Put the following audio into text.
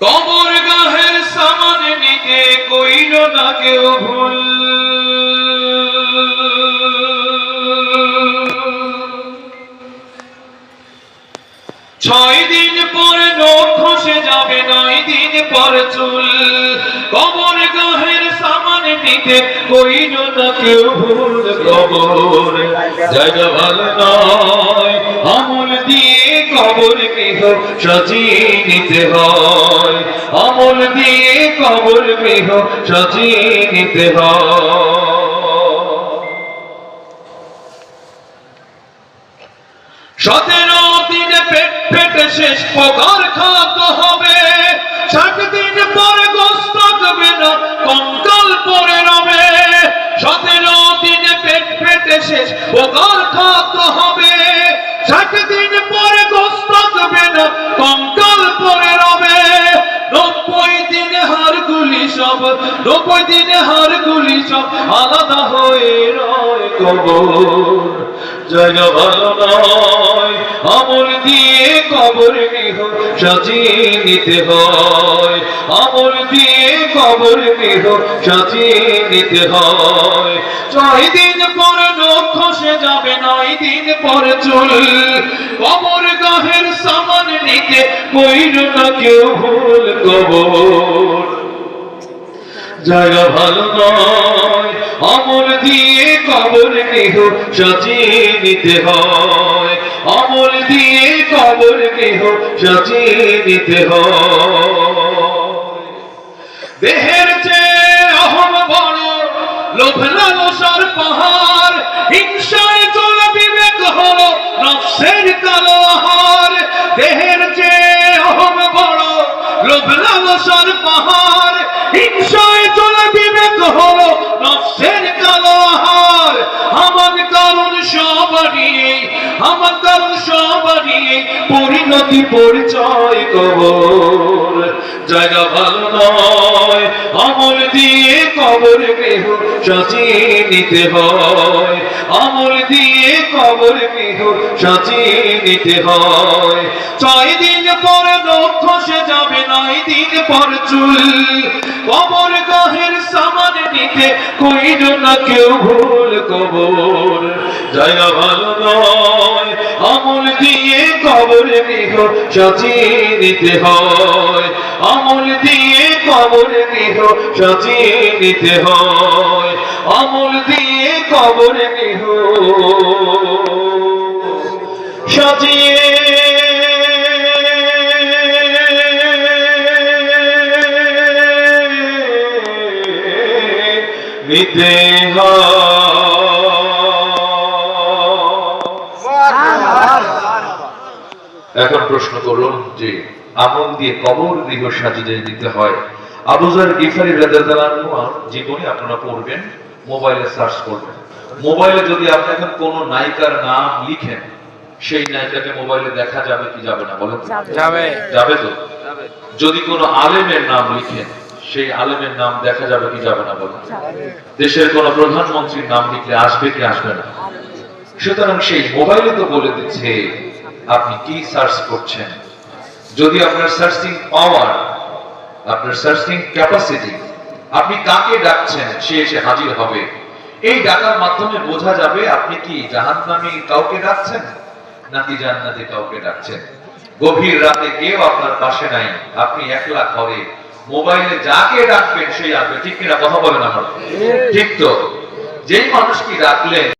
কবর গাহের সামান নিতে কইল না কেউ ভুল। ছয় দিন পরে নখ খসে যাবে, নয় দিন পর চুল। কবর গাহের সামান নিতে কইল না কেউ ভুল। কবর জায়গা ভালো নয় দিয়ে কবর গৃহ সাজিয়ে নিতে হয়। আমল দিয়ে কবর গৃহ সাজিয়ে নিতে হয়। সতেরো দিনে পেট ফেটে শেষ পকার খাওয়াতে হবে। ষাট দিন পরে সব নব্বই দিনে হাড়গুলি সব আলাদা হয়ে রয় কবর। জায়গা ভালো নয়, আমল দিয়ে কবর গৃহ সাজিয়ে নিতে হয়। আমল দিয়ে কবর গৃহ সাজিয়ে নিতে হয়। ছয় দিন পরে নখ খসে যাবে, নয় দিন পরে চুল। কবর গাহের সামান নিতে কইল না কেউ ভুল কবর। জায়গা ভালো নয় আমল দিয়ে কবর গৃহ সাজিয়ে নিতে হয়। আমল দিয়ে কবর গৃহ সাজিয়ে নিতে হয়। দেহের চেয়ে অহম বড়, লোভ লালসার পাহাড়, হিংসায় চলে বিবেক হলো নফসের কালো আহার। দেহের চেয়ে অহম বড়, লোভ লালসার পাহাড় চলে বিবেক হলো নফসের কালো আহার আমার কারণ সবারই, আমার কারণ সবারই পরিণতি পরিচয় কবর। জায়গা ভালো নয়, অমর দিয়ে কবর গৃহ সাজিয়ে নিতে হয়। আমল দিয়ে কবর গৃহ সাজিয়ে নিতে হয়। ছয় দিন পরে নখ খসে যাবে, নয় দিন পর চুল। কবর গাহের সামান নিতে কইল না কেউ ভুল কবর। জায়গা ভালো নয় আমল দিয়ে কবর গৃহ সাজিয়ে নিতে হয়। আমল দিয়ে কবর গৃহ সাজিয়ে নিতে হয়। আমল দিয়ে কবর গৃহ সাজিয়ে। নিতে এখন প্রশ্ন করুন যে, আমল দিয়ে কবর গৃহ সাজিয়ে দিতে হয়। আবুজার গিফারি রাদিয়াল্লাহু জীবনে আপনারা পড়বেন মোবাইলে সার্চ করবেন। মোবাইলে যদি আপনি এখন কোন নায়িকার নাম লিখেন সেই নায়িকাকে মোবাইলে দেখা যাবে কি যাবে না বলেন যাবে। যাবে। তো? যদি কোনো আলেমের নাম লিখেন সেই আলেমের নাম দেখা যাবে কি যাবে না বলেন? দেশের কোন প্রধানমন্ত্রীর নাম লিখলে আসবে কি আসবে না? সুতরাং সেই মোবাইলে তো বলে দিচ্ছে আপনি কি সার্চ করছেন? যদি আপনার সার্চিং পাওয়ার আপনার সার্চিং ক্যাপাসিটি আপনি কাকে ডাকছেন? সে এসে হাজির হবে। এই ডাকার মাধ্যমে বোঝা যাবে আপনি কি জাহান্নামী কাউকে ডাকছেন নাকি জান্নাতে কাউকে ডাকছেন? গভীর রাতে কেউ আপনার পাশে নাই। আপনি একলা ঘরে। মোবাইলে যাকে ডাকবেন সেই আসবে। ঠিক কিনা কথা বলেন আমার। ঠিক। তো? যেই মানুষ কি ডাকলেন